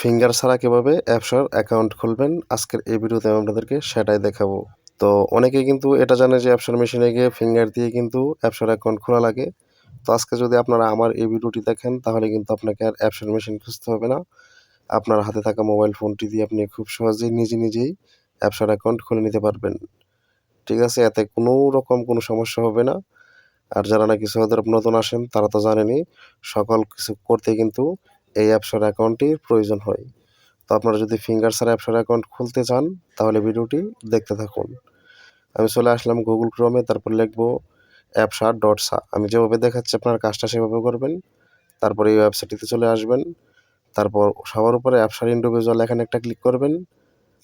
Finger ছাড়া কীভাবে অ্যাপসর account খুলবেন? আজকের এই ভিডিওতে আমি আপনাদেরকে সেটাই দেখাবো। তো অনেকেই কিন্তু এটা জানে যে অ্যাপসর মেশিনে গিয়ে ফিঙ্গার দিয়ে কিন্তু অ্যাপসর অ্যাকাউন্ট খোলা লাগে। তো আজকে যদি আপনারা আমার এই ভিডিওটি দেখেন, তাহলে কিন্তু আপনাকে আর অ্যাপসর মেশিন খুঁজতে হবে না। আপনার হাতে থাকা মোবাইল ফোনটি দিয়ে আপনি খুব সহজেই নিজে নিজেই অ্যাপসর অ্যাকাউন্ট খুলে নিতে পারবেন। ঠিক আছে, এতে কোনো রকম কোনো সমস্যা হবে না। আর যারা নাকি সৌদি নতুন আসেন, তারা তো জানেনই, সকল কিছু করতে কিন্তু এই অ্যাপসর অ্যাকাউন্টটির প্রয়োজন হয়। তো আপনারা যদি ফিঙ্গার ছাড়া অ্যাপসর অ্যাকাউন্ট খুলতে চান, তাহলে ভিডিওটি দেখতে থাকুন। আমি চলে আসলাম গুগল ক্রোমে তারপর লিখব অ্যাপসা ডট সা আমি যেভাবে দেখাচ্ছি, আপনার কাজটা সেভাবে করবেন। তারপরে এই ওয়েবসাইটটিতে চলে আসবেন। তারপর সবার উপরে অ্যাপসার ইন্ডিভিজুয়াল এখানে একটা ক্লিক করবেন।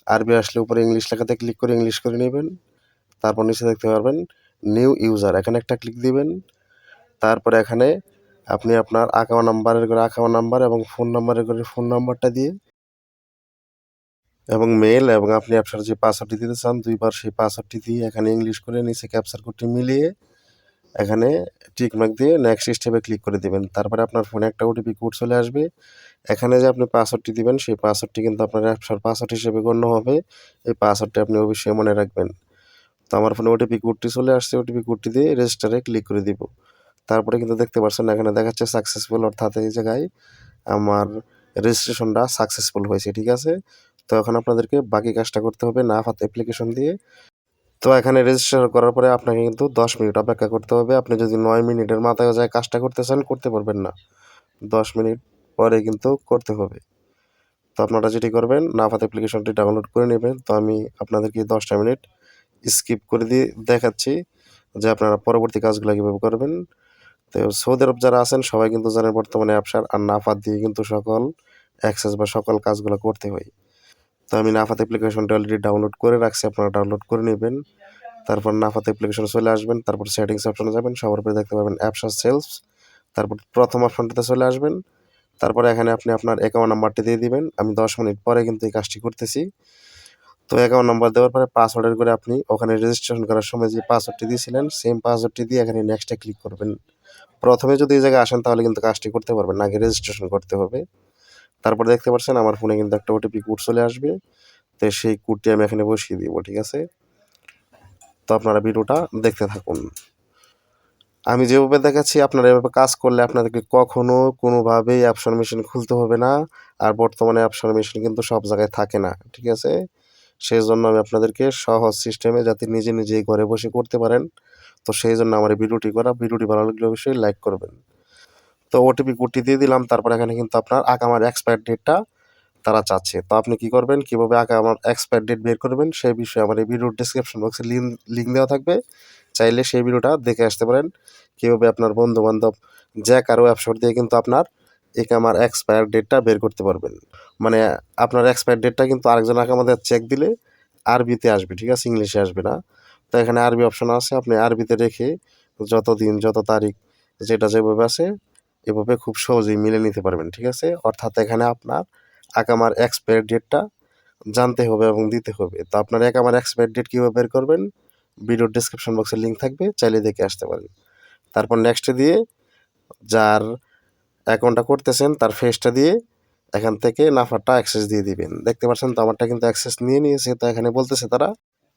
আরবি আসলে উপরে ইংলিশ লেখাতে ক্লিক করে ইংলিশ করে নেবেন। তারপর নিচে দেখতে পারবেন নিউ ইউজার এখানে একটা ক্লিক দিবেন। তারপরে এখানে আপনি আপনার অ্যাকাউন্ট নাম্বারের করে অ্যাকাউন্ট নাম্বার এবং ফোন নাম্বারের করে ফোন নাম্বারটা দিয়ে এবং মেল এবং আপনি অ্যাপসার যে পাসওয়ার্ডটি দিতে চান, দুইবার সেই পাসওয়ার্ডটি দিয়ে এখানে ইংলিশ করে নিচে ক্যাপচার কোডটি মিলিয়ে এখানে টিকমার্ক দিয়ে নেক্সট স্টেপে ক্লিক করে দেবেন। তারপরে আপনার ফোনে একটা ওটিপি কোড চলে আসবে। এখানে যে আপনি পাসওয়ার্ডটি দিবেন, সেই পাসওয়ার্ডটি কিন্তু আপনার অ্যাপসার পাসওয়ার্ড হিসেবে গণ্য হবে। এই পাসওয়ার্ডটি আপনি অবশ্যই মনে রাখবেন। তো আমার ফোনে ওটিপি কোডটি চলে আসছে। ওটিপি কোডটি দিয়ে রেজিস্টারে ক্লিক করে দিব। তারপরে কিন্তু দেখতে পাচ্ছেন এখানে দেখাচ্ছে সাকসেসফুল অর্থাৎ এই জায়গায় আমার রেজিস্ট্রেশনটা সাকসেসফুল হয়েছে, ঠিক আছে? তো এখন আপনাদেরকে বাকি কাজটা করতে হবে নাফাত অ্যাপ্লিকেশন দিয়ে। তো এখানে রেজিস্টার করার পরে আপনাকে কিন্তু দশ মিনিট অপেক্ষা করতে হবে। আপনি যদি নয় মিনিটের মাথায় যায় কাজটা করতে চান, করতে পারবেন না। দশ মিনিট পরে কিন্তু করতে হবে। তো আপনারা যেটি করবেন, নাফাত অ্যাপ্লিকেশনটি ডাউনলোড করে নেবেন। তো আমি আপনাদেরকে দশটা মিনিট স্কিপ করে দিয়ে দেখাচ্ছি যে আপনারা পরবর্তী কাজগুলো কীভাবে করবেন। তো সৌদি আরব যারা আছেন, সবাই কিন্তু জানেন বর্তমানে অ্যাপসার আর নাফাত দিয়ে কিন্তু সকল অ্যাক্সেস বা সকল কাজগুলো করতে হয়। তো আমি নাফাত অ্যাপ্লিকেশনটা অলরেডি ডাউনলোড করে রাখছি, আপনারা ডাউনলোড করে নেবেন। তারপর নাফাত অ্যাপ্লিকেশন চলে আসবেন, তারপর সেটিংস অপশনে যাবেন, সবার উপরে দেখতে পাবেন অ্যাপসার সেলস তারপর প্রথম অপশনটিতে চলে আসবেন। তারপরে এখানে আপনি আপনার অ্যাকাউন্ট নাম্বারটি দিয়ে দিবেন। আমি দশ মিনিট পরে কিন্তু এই কাজটি করতেছি। তো অ্যাকাউন্ট নাম্বার দেওয়ার পরে পাসওয়ার্ডের করে আপনি ওখানে রেজিস্ট্রেশন করার সময় যে পাসওয়ার্ডটি দিয়েছিলেন সেম পাসওয়ার্ডটি দিয়ে এখানে নেক্সটে ক্লিক করবেন। প্রথমে যদি এই জায়গায় আসেন, তাহলে কিন্তু কাজটি করতে পারবেন। আগে রেজিস্ট্রেশন করতে হবে। তারপর দেখতে পাচ্ছেন আমার ফোনে কিন্তু একটা ওটিপি কোড চলে আসবে। তো সেই কোডটি আমি এখানে বসিয়ে দিব, ঠিক আছে? তো আপনারা ভিডিওটা দেখতে থাকুন। আমি যেভাবে দেখাচ্ছি, আপনারা এভাবে কাজ করলে আপনাদেরকে কখনো কোনোভাবেই অ্যাপসন মেশিন খুলতে হবে না। আর বর্তমানে অ্যাপসন মেশিন কিন্তু সব জায়গায় থাকে না, ঠিক আছে? সেই জন্য আমি আপনাদেরকে সহজ সিস্টেমে যাতে নিজে নিজেই ঘরে বসে করতে পারেন। তো সেই জন্য আমার ভিডিওটি করা। ভিডিওটি ভালো লাগলে অবশ্যই লাইক করবেন। তো ওটিপি কোডটি দিয়ে দিলাম। তারপর এখানে কিন্তু আপনার আকামার এক্সপায়ার ডেটটা তারা চাচ্ছে। তো আপনি কি করবেন? কীভাবে আগে আমার এক্সপায়ার ডেট বের করবেন? সেই বিষয়ে আমার এই ভিডিওর ডিসক্রিপশন বক্সে লিঙ্ক লিঙ্ক দেওয়া থাকবে। চাইলে সেই ভিডিওটা দেখে আসতে পারেন। কীভাবে আপনার বন্ধু বান্ধব যে কারও অ্যাপসোড দিয়ে কিন্তু আপনার এক আমার এক্সপায়ার ডেটটা বের করতে পারবেন। মানে আপনার এক্সপায়ার ডেটটা কিন্তু আরেকজন আমাদের চেক দিলে আরবিতে আসবে, ঠিক আছে? ইংলিশে আসবে না। তো এখানে আরবি অপশন আছে, আপনি আরবিতে রেখে যত দিন যত তারিখ যেটা যেভাবে আছে, এভাবে খুব সহজেই মিলে নিতে পারবেন, ঠিক আছে? অর্থাৎ এখানে আপনার আকামার এক্সপায়ার ডেটটা জানতে হবে এবং দিতে হবে। তো আপনার আকামার এক্সপায়ার ডেট কীভাবে বের করবেন? ভিডিওর ডিসক্রিপশন বক্সে লিঙ্ক থাকবে, চাইলে দেখে আসতে পারেন। তারপর নেক্সটে দিয়ে যার অ্যাকাউন্টটা করতেছেন, তার ফেসটা দিয়ে এখান থেকে নাফারটা অ্যাক্সেস দিয়ে দিবেন। দেখতে পাচ্ছেন তো, আমারটা কিন্তু অ্যাক্সেস নিয়ে নিয়েছে, তো এখানে বলতেছে তারা,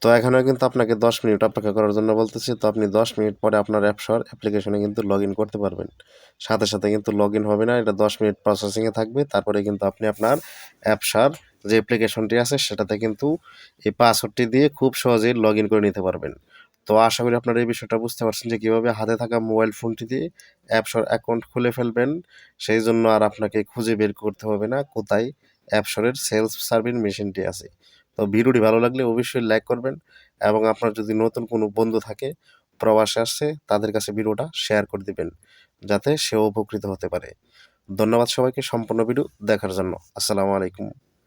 তো এখানেও কিন্তু আপনাকে দশ মিনিট অপেক্ষা করার জন্য বলতেছে, তো আপনি দশ মিনিট পরে আপনার অ্যাপসর অ্যাপ্লিকেশনে কিন্তু লগ ইন করতে পারবেন। সাথে সাথে কিন্তু লগ ইন হবে না, এটা দশ মিনিট প্রসেসিংয়ে থাকবে, তারপরে কিন্তু আপনি আপনার অ্যাপসার যে অ্যাপ্লিকেশনটি আছে, সেটাতে কিন্তু এই পাসওয়ার্ডটি দিয়ে খুব সহজেই লগ ইন করে নিতে পারবেন। তো আশা করি আপনারা এই বিষয়টা বুঝতে পারছেন যে কীভাবে হাতে থাকা মোবাইল ফোনটি দিয়ে অ্যাপসর অ্যাকাউন্ট খুলে ফেলবেন। সেই জন্য আর আপনাকে খুঁজে বের করতে হবে না, কোথায় অ্যাপসরের সেলস সার্ভিস মেশিনটি আছে। তো ভিডিওটি ভালো লাগলে অবশ্যই লাইক করবেন এবং আপনার যদি নতুন কোনো বন্ধু থাকে, প্রবাসে আসছে, তাদের কাছে ভিডিওটা শেয়ার করে দিবেন, যাতে সেও উপকৃত হতে পারে। ধন্যবাদ সবাইকে, সম্পূর্ণ ভিডিও দেখার জন্য। আসসালামু আলাইকুম।